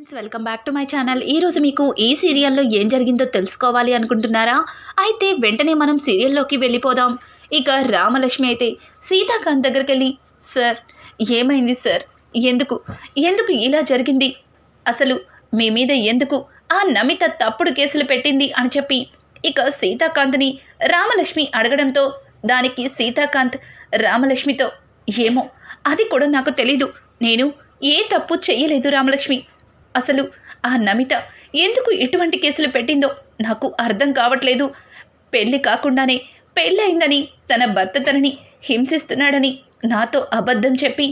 Friends welcome back to my channel. ఈరోజు మీకు ఈ సీరియల్లో ఏం జరిగిందో తెలుసుకోవాలి అనుకుంటున్నారా? అయితే వెంటనే మనం సీరియల్లోకి వెళ్ళిపోదాం. ఇక రామలక్ష్మి అయితే సీతాకాంత్ దగ్గరికి వెళ్ళి సార్ ఏమైంది సార్? ఎందుకు? ఎందుకు ఇలా జరిగింది? అసలు మీ మీద ఎందుకు ఆ నమిత తప్పుడు కేసులు పెట్టింది? అని చెప్పి ఇక సీతాకాంత్ని రామలక్ష్మి అడగడంతో దానికి సీతాకాంత్ రామలక్ష్మితో ఏమో? అది కూడా నాకు తెలీదు. నేను ఏ తప్పు చేయలేదు రామలక్ష్మి. అసలు ఆ నమిత ఎందుకు ఎటువంటి కేసులు పెట్టిందో నాకు అర్థం కావట్లేదు. పెళ్ళి కాకుండానే పెళ్ళయిందని తన భర్త తనని హింసిస్తున్నాడని నాతో అబద్ధం చెప్పి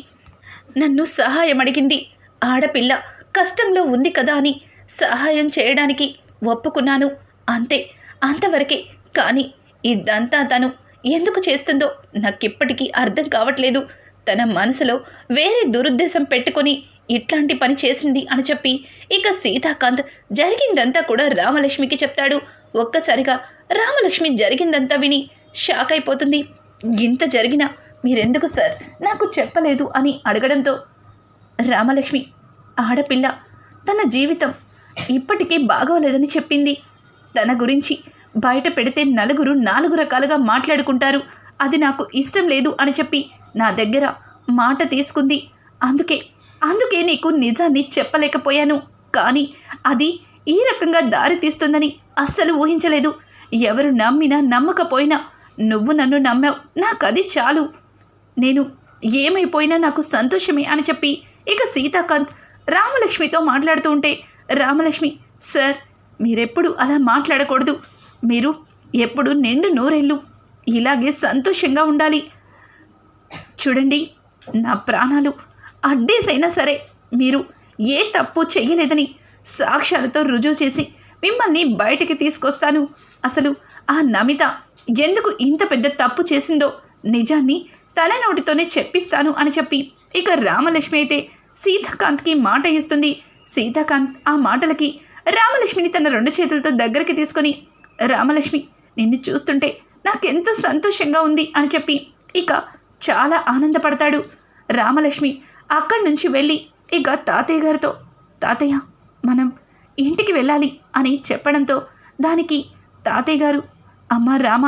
నన్ను సహాయం అడిగింది. ఆడపిల్ల కష్టంలో ఉంది కదా అని సహాయం చేయడానికి ఒప్పుకున్నాను. అంతే అంతవరకే. కానీ ఇదంతా తను ఎందుకు చేస్తుందో నాకిప్పటికీ అర్థం కావట్లేదు. తన మనసులో వేరే దురుద్దేశం పెట్టుకొని ఇట్లాంటి పని చేసింది అని చెప్పి ఇక సీతాకాంత్ జరిగిందంతా కూడా రామలక్ష్మికి చెప్తాడు. ఒక్కసారిగా రామలక్ష్మి జరిగిందంతా విని షాక్ అయిపోతుంది. ఇంత జరిగినా మీరెందుకు సార్? నాకు చెప్పలేదు అని అడగడంతో రామలక్ష్మి ఆడపిల్ల తన జీవితం ఇప్పటికే బాగోలేదని చెప్పింది. తన గురించి బయట పెడితే నలుగురు నాలుగు రకాలుగా మాట్లాడుకుంటారు. అది నాకు ఇష్టం లేదు అని చెప్పి నా దగ్గర మాట తీసుకుంది. అందుకే అందుకే నీకు నిజాన్ని చెప్పలేకపోయాను. కానీ అది ఈ రకంగా దారి తీస్తుందని అస్సలు ఊహించలేదు. ఎవరు నమ్మినా నమ్మకపోయినా నువ్వు నన్ను నమ్మావు. నాకు అది చాలు. నేను ఏమైపోయినా నాకు సంతోషమే అని చెప్పి ఇక సీతాకాంత్ రామలక్ష్మితో మాట్లాడుతూ ఉంటే రామలక్ష్మి సార్ మీరెప్పుడు అలా మాట్లాడకూడదు. మీరు ఎప్పుడు నిండు నూరెళ్ళు ఇలాగే సంతోషంగా ఉండాలి. చూడండి నా ప్రాణాలు అడ్డేసైనా సరే మీరు ఏ తప్పు చేయలేదని సాక్ష్యాలతో రుజువు చేసి మిమ్మల్ని బయటికి తీసుకొస్తాను. అసలు ఆ నమిత ఎందుకు ఇంత పెద్ద తప్పు చేసిందో నిజాన్ని తల నోటితోనే చెప్పిస్తాను అని చెప్పి ఇక రామలక్ష్మి అయితే సీతాకాంత్కి మాట ఇస్తుంది. సీతాకాంత్ ఆ మాటలకి రామలక్ష్మిని తన రెండు చేతులతో దగ్గరికి తీసుకొని రామలక్ష్మి నిన్ను చూస్తుంటే నాకెంతో సంతోషంగా ఉంది అని చెప్పి ఇక చాలా ఆనందపడతాడు. రామలక్ష్మి అక్కడి నుంచి వెళ్ళి ఇక తాతయ్య గారితో తాతయ్య మనం ఇంటికి వెళ్ళాలి అని చెప్పడంతో దానికి తాతయ్య గారు అమ్మ రామ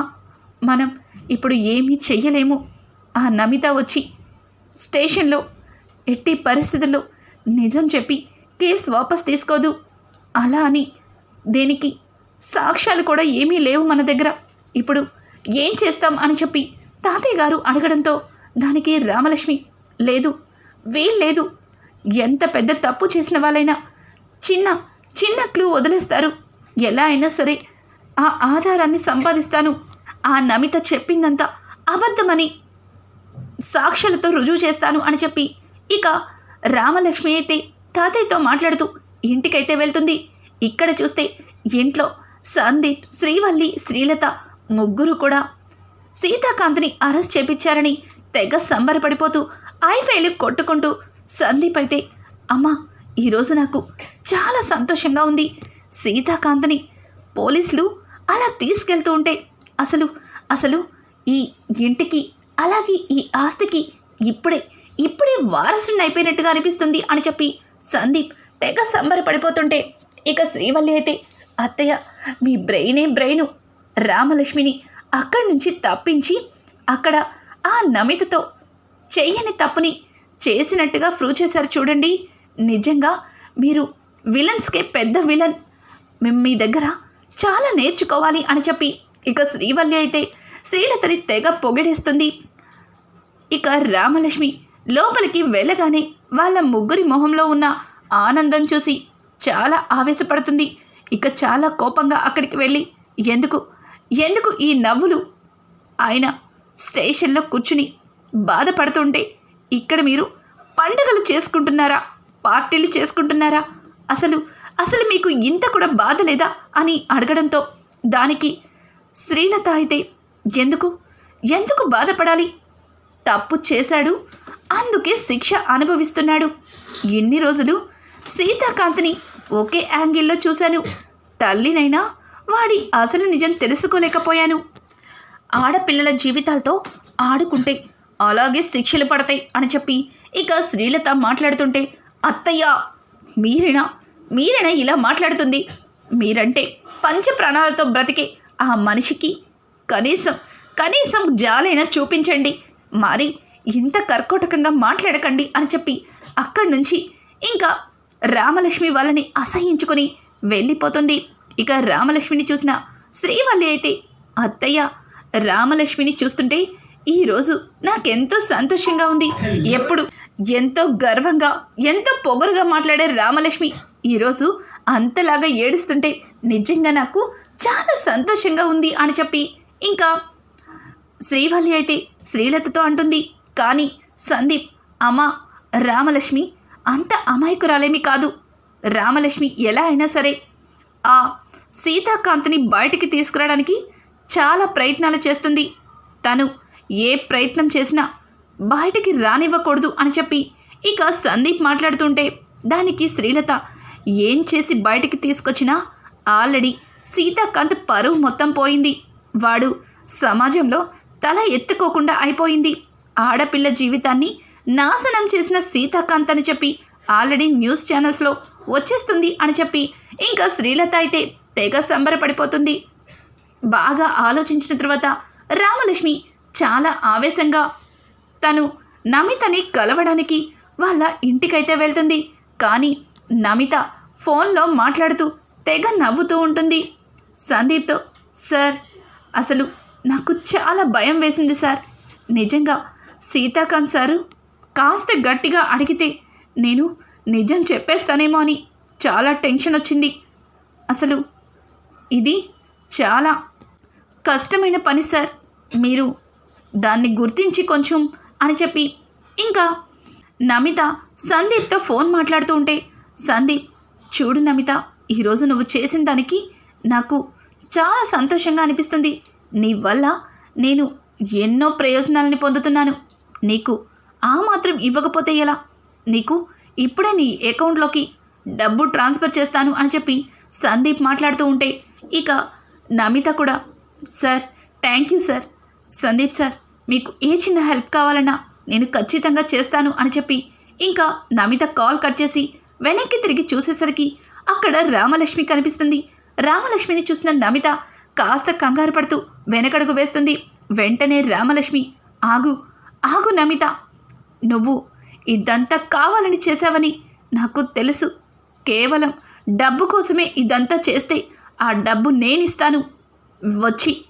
మనం ఇప్పుడు ఏమీ చెయ్యలేము ఆ నమిత వచ్చి స్టేషన్లో ఎట్టి పరిస్థితుల్లో నిజం చెప్పి కేసు వాపస్ తీసుకోదు. అలా అని దేనికి సాక్ష్యాలు కూడా ఏమీ లేవు మన దగ్గర. ఇప్పుడు ఏం చేస్తాం అని చెప్పి తాతయ్య గారు అడగడంతో దానికి రామలక్ష్మి లేదు వీల్లేదు. ఎంత పెద్ద తప్పు చేసిన వాళ్ళైనా చిన్న చిన్న క్లూ వదిలేస్తారు. ఎలా అయినా సరే ఆ ఆధారాన్ని సంపాదిస్తాను. ఆ నమిత చెప్పిందంతా అబద్ధమని సాక్ష్యాలతో రుజువు చేస్తాను అని చెప్పి ఇక రామలక్ష్మి అయితే తాతయ్యతో మాట్లాడుతూ ఇంటికైతే వెళ్తుంది. ఇక్కడ చూస్తే ఇంట్లో సందీప్ శ్రీవల్లి శ్రీలత ముగ్గురు కూడా సీతాకాంత్ని అరెస్ట్ చేపించారని తెగ సంబరపడిపోతూ ఐఫైలు కొట్టుకుంటూ సందీప్ అయితే అమ్మా ఈరోజు నాకు చాలా సంతోషంగా ఉంది. సీతాకాంత్ని పోలీసులు అలా తీసుకెళ్తూ ఉంటే అసలు అసలు ఈ ఇంటికి అలాగే ఈ ఆస్తికి ఇప్పుడే ఇప్పుడే వారసుని అయిపోయినట్టుగా అనిపిస్తుంది అని చెప్పి సందీప్ తెగ సంబరపడిపోతుంటే ఇక శ్రీవల్లి అయితే అత్తయ్య మీ బ్రెయినే బ్రెయిను. రామలక్ష్మిని అక్కడి నుంచి తప్పించి అక్కడ ఆ నమితతో చెయ్యని తప్పుని చేసినట్టుగా ప్రూవ్ చేశారు చూడండి. నిజంగా మీరు విలన్స్కే పెద్ద విలన్. మేము మీ దగ్గర చాలా నేర్చుకోవాలి అని చెప్పి ఇక శ్రీవల్లి అయితే శ్రీలతని తెగ పొగిడేస్తుంది. ఇక రామలక్ష్మి లోపలికి వెళ్ళగానే వాళ్ళ ముగ్గురి మొహంలో ఉన్న ఆనందం చూసి చాలా ఆవేశపడుతుంది. ఇక చాలా కోపంగా అక్కడికి వెళ్ళి ఎందుకు ఎందుకు ఈ నవ్వులు? ఆయన స్టేషన్లో కూర్చుని బాధపడుతుంటే ఇక్కడ మీరు పండుగలు చేసుకుంటున్నారా? పార్టీలు చేసుకుంటున్నారా? అసలు అసలు మీకు ఇంత కూడా బాధ లేదా? అని అడగడంతో దానికి స్త్రీలత అయితే ఎందుకు? ఎందుకు బాధపడాలి? తప్పు చేశాడు అందుకే శిక్ష అనుభవిస్తున్నాడు. ఎన్ని రోజులు సీతాకాంత్ని ఒకే యాంగిల్లో చూశాను. తల్లినైనా వాడి అసలు నిజం తెలుసుకోలేకపోయాను. ఆడపిల్లల జీవితాలతో ఆడుకుంటే అలాగే శిక్షలు పడతాయి అని చెప్పి ఇక శ్రీలత మాట్లాడుతుంటే అత్తయ్య మీరేనా? మీరేనా ఇలా మాట్లాడుతుంది? మీరంటే పంచ ప్రాణాలతో బ్రతికే ఆ మనిషికి కనీసం కనీసం జాలైనా చూపించండి. మరి ఇంత కర్కోటకంగా మాట్లాడకండి అని చెప్పి అక్కడి నుంచి ఇంకా రామలక్ష్మి వాళ్ళని అసహించుకొని వెళ్ళిపోతుంది. ఇక రామలక్ష్మిని చూసిన శ్రీవల్లి అయితే అత్తయ్య రామలక్ష్మిని చూస్తుంటే ఈరోజు నాకెంతో సంతోషంగా ఉంది. ఎప్పుడు ఎంతో గర్వంగా ఎంతో పొగరుగా మాట్లాడే రామలక్ష్మి ఈరోజు అంతలాగా ఏడుస్తుంటే నిజంగా నాకు చాలా సంతోషంగా ఉంది అని చెప్పి. ఇంకా శ్రీవల్లి అయితే శ్రీలతతో అంటుంది. కానీ సందీప్ అమ్మ రామలక్ష్మి అంత అమాయకురాలేమి కాదు. రామలక్ష్మి ఎలా అయినా సరే ఆ సీతాకాంత్ని బయటికి తీసుకురావడానికి చాలా ప్రయత్నాలు చేస్తుంది. తను ఏ ప్రయత్నం చేసినా బయటికి రానివ్వకూడదు అని చెప్పి ఇక సందీప్ మాట్లాడుతుంటే దానికి శ్రీలత ఏం చేసి బయటికి తీసుకొచ్చినా ఆల్రెడీ సీతాకాంత్ పరువు మొత్తం పోయింది. వాడు సమాజంలో తల ఎత్తుకోకుండా అయిపోయింది. ఆడపిల్ల జీవితాన్ని నాశనం చేసిన సీతాకాంత్ అని చెప్పి ఆల్రెడీ న్యూస్ ఛానల్స్లో వచ్చేస్తుంది అని చెప్పి ఇంకా శ్రీలత అయితే తెగ సంబరపడిపోతుంది. బాగా ఆలోచించిన తర్వాత రామలక్ష్మి చాలా ఆవేశంగా. తను నమితని కలవడానికి వాళ్ళ ఇంటికైతే వెళ్తుంది. కానీ నమిత ఫోన్లో మాట్లాడుతూ తెగ నవ్వుతూ ఉంటుంది. సందీప్తో సార్ అసలు నాకు చాలా భయం వేసింది సార్. నిజంగా సీతాకాంత్ సారు కాస్త గట్టిగా అడిగితే నేను నిజం చెప్పేస్తానేమో అని చాలా టెన్షన్ వచ్చింది. అసలు ఇది చాలా కష్టమైన పని సార్. మీరు దాన్ని గుర్తించి కొంచెం అని చెప్పి ఇంకా నమిత సందీప్తో ఫోన్ మాట్లాడుతూ ఉంటే సందీప్ చూడు నమిత ఈరోజు నువ్వు చేసిన దానికి నాకు చాలా సంతోషంగా అనిపిస్తుంది. నీ వల్ల నేను ఎన్నో ప్రయోజనాలని పొందుతున్నాను. నీకు ఆ మాత్రం ఇవ్వకపోతే ఎలా? నీకు ఇప్పుడే నీ అకౌంట్లోకి డబ్బు ట్రాన్స్ఫర్ చేస్తాను అని చెప్పి సందీప్ మాట్లాడుతూ ఉంటే ఇక నమిత కూడా sir thank you sir. Sandeep sir మీకు ఏ చిన్న హెల్ప్ కావాలన్నా నేను ఖచ్చితంగా చేస్తాను అని చెప్పి ఇంకా నమిత కాల్ కట్ చేసి వెనక్కి తిరిగి చూసేసరికి అక్కడ రామలక్ష్మి కనిపిస్తుంది. రామలక్ష్మిని చూసిన నమిత కాస్త కంగారు పడుతూ వెనకడుగు వేస్తుంది. వెంటనే రామలక్ష్మి ఆగు ఆగు నమిత. నువ్వు ఇదంతా కావాలని చేశావని నాకు తెలుసు. కేవలం డబ్బు కోసమే ఇదంతా చేస్తే ఆ డబ్బు నేనిస్తాను. వచ్చి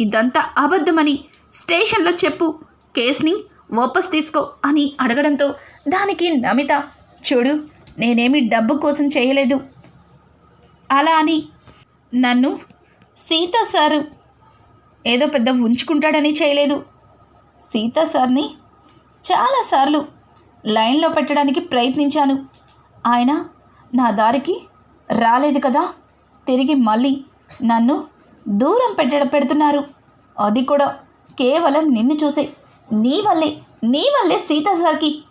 ఇదంతా అబద్ధమని స్టేషన్లో చెప్పు. కేసుని వాపస్ తీసుకో అని అడగడంతో దానికి నమిత చూడు నేనేమి డబ్బు కోసం చేయలేదు. అలా అని నన్ను సీత సారు ఏదో పెద్ద ఉంచుకుంటాడని చేయలేదు. సీత సార్ని చాలాసార్లు లైన్లో పెట్టడానికి ప్రయత్నించాను. ఆయన నా దారికి రాలేదు కదా తిరిగి మళ్ళీ నన్ను దూరం పెట్టడ పెడుతున్నారు. అది కూడా కేవలం నిన్ను చూసే. నీ వల్లే నీ వల్లే సీత సార్కి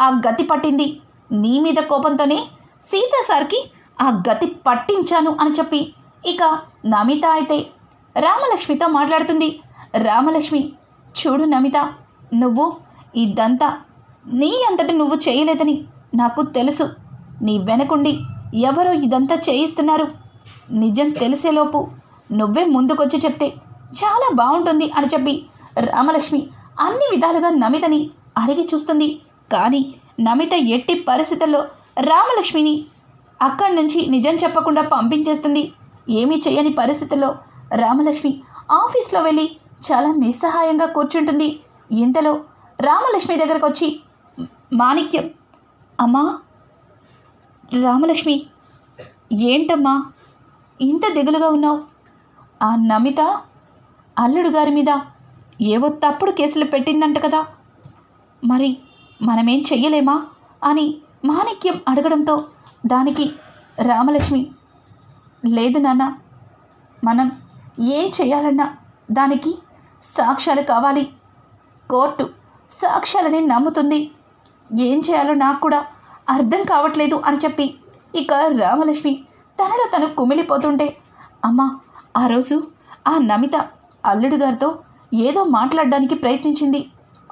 ఆ గతి పట్టింది. నీ మీద కోపంతోనే సీత సార్కి ఆ గతి పట్టించాను అని చెప్పి ఇక నమిత అయితే రామలక్ష్మితో మాట్లాడుతుంది. రామలక్ష్మి చూడు నమిత నువ్వు ఇదంతా నీ అంతటి నువ్వు చేయలేదని నాకు తెలుసు. నీ వెనకుండి ఎవరో ఇదంతా చేయిస్తున్నారు. నిజం తెలిసేలోపు నువ్వే ముందుకొచ్చి చెప్తే చాలా బాగుంటుంది అని చెప్పి రామలక్ష్మి అన్ని విధాలుగా నమితని అడిగి చూస్తుంది. కానీ నమిత ఎట్టి పరిస్థితుల్లో రామలక్ష్మిని అక్కడి నుంచి నిజం చెప్పకుండా పంపించేస్తుంది. ఏమీ చేయని పరిస్థితుల్లో రామలక్ష్మి ఆఫీస్లో వెళ్ళి చాలా నిస్సహాయంగా కూర్చుంటుంది. ఇంతలో రామలక్ష్మి దగ్గరకు వచ్చి మాణిక్యం అమ్మా రామలక్ష్మి ఏంటమ్మా ఇంత దిగులుగా ఉన్నావు? ఆ నమిత అల్లుడు గారి మీద ఏవో తప్పుడు కేసులు పెట్టిందంట కదా. మరి మనమేం చెయ్యలేమా? అని మాణిక్యం అడగడంతో దానికి రామలక్ష్మి లేదు నాన్న మనం ఏం చేయాలన్నా దానికి సాక్ష్యాలు కావాలి. కోర్టు సాక్ష్యాలని నమ్ముతుంది. ఏం చేయాలో నాకు కూడా అర్థం కావట్లేదు అని చెప్పి ఇక రామలక్ష్మి తనలో తను కుమిలిపోతుంటే అమ్మా ఆ రోజు ఆ నమిత అల్లుడు గారితో ఏదో మాట్లాడడానికి ప్రయత్నించింది.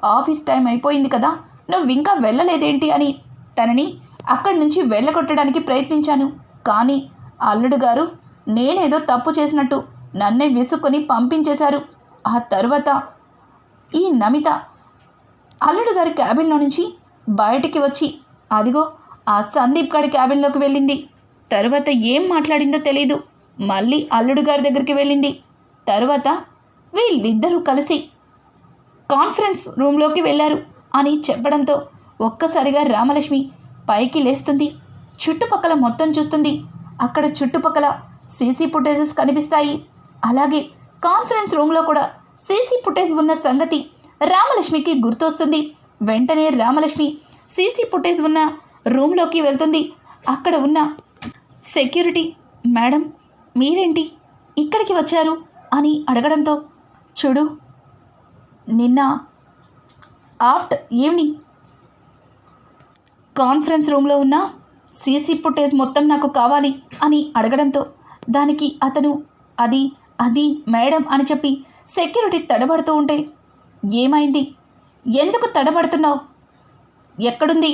ఆఫీస్ టైం అయిపోయింది కదా నువ్వు ఇంకా వెళ్ళలేదేంటి అని తనని అక్కడి నుంచి వెళ్ళగొట్టడానికి ప్రయత్నించాను. కానీ అల్లుడు గారు నేనేదో తప్పు చేసినట్టు నన్నే విసుక్కుని పంపించేశారు. ఆ తరువాత ఈ నమిత అల్లుడు గారి క్యాబిన్లో నుంచి బయటికి వచ్చి అదిగో ఆ సందీప్ గారి క్యాబిన్లోకి వెళ్ళింది. తర్వాత ఏం మాట్లాడిందో తెలియదు మళ్ళీ అల్లుడు గారి దగ్గరికి వెళ్ళింది. తరువాత వీళ్ళిద్దరూ కలిసి కాన్ఫరెన్స్ రూమ్లోకి వెళ్ళారు అని చెప్పడంతో ఒక్కసారిగా రామలక్ష్మి పైకి లేస్తుంది. చుట్టుపక్కల మొత్తం చూస్తుంది. అక్కడ చుట్టుపక్కల సీసీ ఫుటేజెస్ కనిపిస్తాయి. అలాగే కాన్ఫరెన్స్ రూమ్లో కూడా సీసీ ఫుటేజ్ ఉన్న సంగతి రామలక్ష్మికి గుర్తొస్తుంది. వెంటనే రామలక్ష్మి సీసీ ఫుటేజ్ ఉన్న రూమ్లోకి వెళ్తుంది. అక్కడ ఉన్న సెక్యూరిటీ మేడం మీరేంటి? ఇక్కడికి వచ్చారు? అని అడగడంతో చూడు నిన్న ఆఫ్టర్ ఈవినింగ్ కాన్ఫరెన్స్ రూమ్లో ఉన్న సీసీ ఫుటేజ్ మొత్తం నాకు కావాలి అని అడగడంతో దానికి అతను అది అది మేడం అని చెప్పి సెక్యూరిటీ తడబడుతూ ఉంటే ఏమైంది? ఎందుకు తడబడుతున్నావు? ఎక్కడుంది?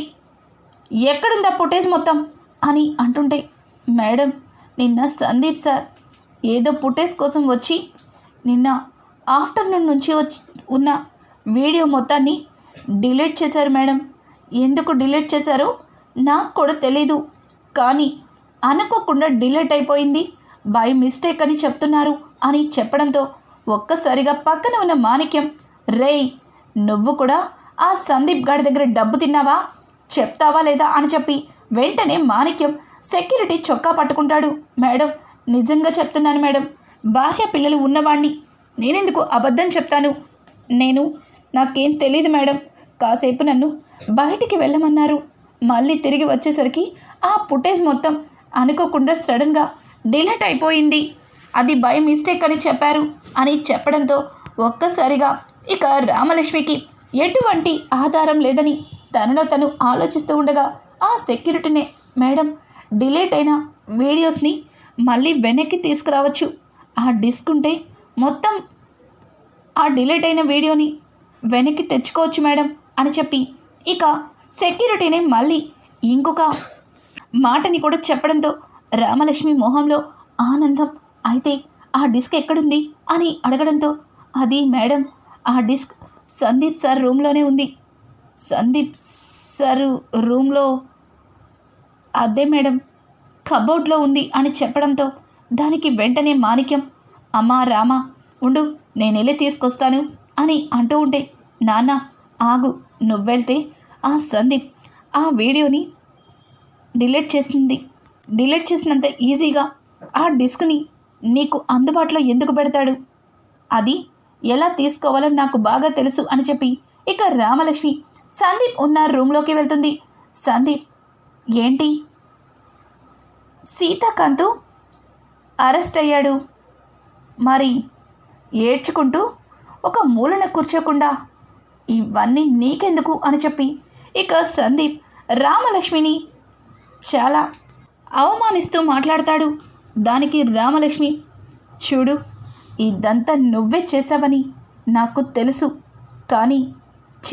ఎక్కడుందా ఫుటేజ్ మొత్తం? అని అంటుంటే మేడం నిన్న సందీప్ సార్ ఏదో ఫుటేజ్ కోసం వచ్చి నిన్న ఆఫ్టర్నూన్ నుంచి వచ్చి ఉన్న వీడియో మొత్తాన్ని డిలీట్ చేశారు మేడం. ఎందుకు డిలీట్ చేశారో? నాకు కూడా తెలీదు. కానీ అనుకోకుండా డిలీట్ అయిపోయింది. బై మిస్టేక్ అని చెప్తున్నారు అని చెప్పడంతో ఒక్కసారిగా పక్కన ఉన్న మాణిక్యం రేయ్ నువ్వు కూడా ఆ సందీప్ గాడి దగ్గర డబ్బు తిన్నావా? చెప్తావా లేదా? అని చెప్పి వెంటనే మాణిక్యం సెక్యూరిటీ చొక్కా పట్టుకుంటాడు. మేడం నిజంగా చెప్తున్నాను మేడం. బాహ్య పిల్లలు ఉన్నవాణ్ణి. నేనెందుకు అబద్ధం చెప్తాను? నేను నాకేం తెలియదు మేడం. కాసేపు నన్ను బయటికి వెళ్ళమన్నారు. మళ్ళీ తిరిగి వచ్చేసరికి ఆ ఫుటేజ్ మొత్తం అనుకోకుండా సడన్గా డిలీట్ అయిపోయింది. అది బై మిస్టేక్ అని చెప్పారు అని చెప్పడంతో ఒక్కసారిగా ఇక రామలక్ష్మికి ఎటువంటి ఆధారం లేదని తనలో తను ఆలోచిస్తూ ఉండగా ఆ సెక్యూరిటీనే మేడం డిలీట్ అయిన వీడియోస్ని మళ్ళీ వెనక్కి తీసుకురావచ్చు. ఆ డిస్క్ ఉంటే మొత్తం ఆ డిలీట్ అయిన వీడియోని వెనక్కి తెచ్చుకోవచ్చు మేడం అని చెప్పి ఇక సెక్యూరిటీనే మళ్ళీ ఇంకొక మాటని కూడా చెప్పడంతో రామలక్ష్మి మొహంలో ఆనందం అయితే ఆ డిస్క్ ఎక్కడుంది అని అడగడంతో అది మేడం ఆ డిస్క్ సందీప్ సార్ రూమ్లోనే ఉంది. సందీప్ సార్ రూమ్లో అదే మేడం కబోర్డ్లో ఉంది అని చెప్పడంతో దానికి వెంటనే మాణిక్యం అమ్మా రామా ఉండు నేనెళ్ళి తీసుకొస్తాను అని అంటూ ఉంటే నాన్న ఆగు నువ్వెళ్తే ఆ సందీప్ ఆ వీడియోని డిలీట్ చేసింది. డిలీట్ చేసినంత ఈజీగా ఆ డిస్క్ని నీకు అందుబాటులో ఎందుకు పెడతాడు? అది ఎలా తీసుకోవాలో నాకు బాగా తెలుసు అని చెప్పి ఇక రామలక్ష్మి సందీప్ ఉన్న రూమ్లోకి వెళ్తుంది. సందీప్ ఏంటి? సీతాకాంతు అరెస్ట్ అయ్యాడు. మరి ఏడ్చుకుంటూ ఒక మూలన కూర్చోకుండా ఇవన్నీ నీకెందుకు అని చెప్పి ఇక సందీప్ రామలక్ష్మిని చాలా అవమానిస్తూ మాట్లాడతాడు. దానికి రామలక్ష్మి చూడు ఇదంతా నువ్వే చేసావని నాకు తెలుసు. కానీ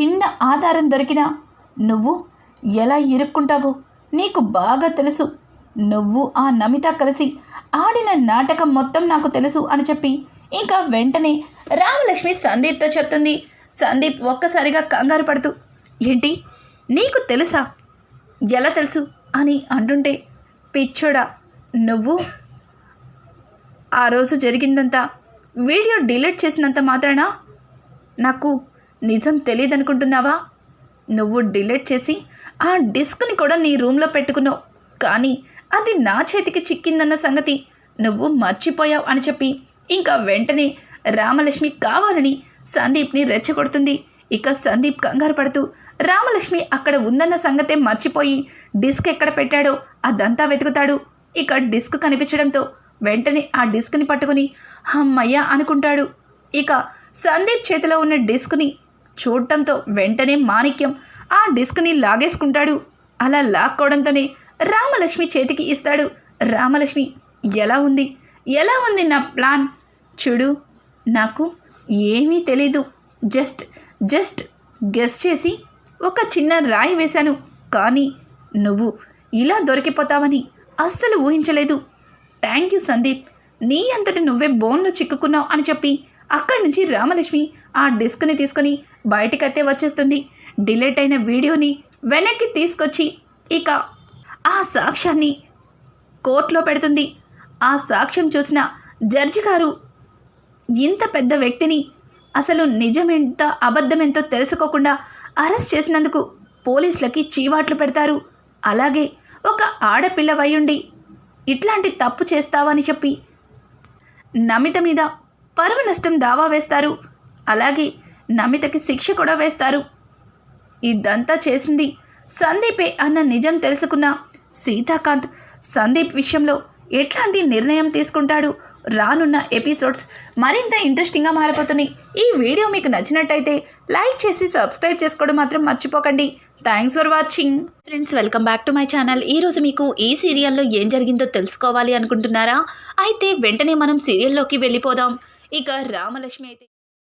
చిన్న ఆధారం దొరికినా నువ్వు ఎలా ఇరుక్కుంటావో నీకు బాగా తెలుసు. నువ్వు ఆ నమిత కలిసి ఆడిన నాటకం మొత్తం నాకు తెలుసు అని చెప్పి ఇంకా వెంటనే రామలక్ష్మి సందీప్తో చెప్తుంది. సందీప్ ఒక్కసారిగా కంగారు పడుతూ ఏంటి? నీకు తెలుసా? ఎలా తెలుసు? అని అంటుంటే పిచ్చోడా నువ్వు? ఆ రోజు జరిగిందంతా వీడియో డిలీట్ చేసినంత మాత్రాన? నాకు నిజం తెలియదనుకుంటున్నావా? నువ్వు డిలీట్ చేసి ఆ డిస్క్ని కూడా నీ రూమ్లో పెట్టుకున్నావు. కానీ అది నా చేతికి చిక్కిందన్న సంగతి. నువ్వు మర్చిపోయావు అని చెప్పి ఇంకా వెంటనే రామలక్ష్మి కావాలని సందీప్ని రెచ్చగొడుతుంది. ఇక సందీప్ కంగారు పడుతూ రామలక్ష్మి అక్కడ ఉందన్న సంగతే మర్చిపోయి డిస్క్ ఎక్కడ పెట్టాడో అదంతా వెతుకుతాడు. ఇక డిస్క్ కనిపించడంతో వెంటనే ఆ డిస్క్ని పట్టుకుని హమ్మయ్య అనుకుంటాడు. ఇక సందీప్ చేతిలో ఉన్న డిస్క్ని చూడటంతో వెంటనే మాణిక్యం ఆ డిస్క్ని లాగేసుకుంటాడు. అలా లాక్కోవడంతోనే రామలక్ష్మి చేతికి ఇస్తాడు. రామలక్ష్మి ఎలా ఉంది? ఎలా ఉంది నా ప్లాన్? చూడు నాకు ఏమీ తెలీదు. జస్ట్ జస్ట్ గెస్ చేసి ఒక చిన్న రాయి వేశాను. కానీ నువ్వు ఇలా దొరికిపోతావని అస్సలు ఊహించలేదు. Thank you Sandeep. నీ అంతటి నువ్వే బోన్లో చిక్కుకున్నావు అని చెప్పి అక్కడి నుంచి రామలక్ష్మి ఆ డిస్క్ని తీసుకొని బయటకైతే వచ్చేస్తుంది. డిలేట్ అయిన వీడియోని వెనక్కి తీసుకొచ్చి ఇక ఆ సాక్ష్యాన్ని కోర్టులో పెడుతుంది. ఆ సాక్ష్యం చూసిన జడ్జి గారు ఇంత పెద్ద వ్యక్తిని అసలు నిజమెంత అబద్ధమెంతో తెలుసుకోకుండా అరెస్ట్ చేసినందుకు పోలీసులకి చీవాట్లు పెడతారు. అలాగే ఒక ఆడపిల్ల వయ్యుండి ఇట్లాంటి తప్పు చేస్తావని చెప్పి నమిత మీద పరువు నష్టం దావా వేస్తారు. అలాగే నమితకి శిక్ష కూడా వేస్తారు. ఇదంతా చేసింది సందీపే అన్న నిజం తెలుసుకున్న సీతాకాంత్ సందీప్ విషయంలో ఎట్లాంటి నిర్ణయం తీసుకుంటాడు? రానున్న ఎపిసోడ్స్ మరింత ఇంట్రెస్టింగ్గా మారిపోతున్నాయి ఈ వీడియో మీకు నచ్చినట్టయితే లైక్ చేసి సబ్స్క్రైబ్ చేసుకోవడం మాత్రం మర్చిపోకండి. Thanks for watching. Friends welcome back to my channel. ఈరోజు మీకు ఈ సీరియల్లో ఏం జరిగిందో తెలుసుకోవాలి అనుకుంటున్నారా? అయితే వెంటనే మనం సీరియల్లోకి వెళ్ళిపోదాం. ఇక రామలక్ష్మి అయితే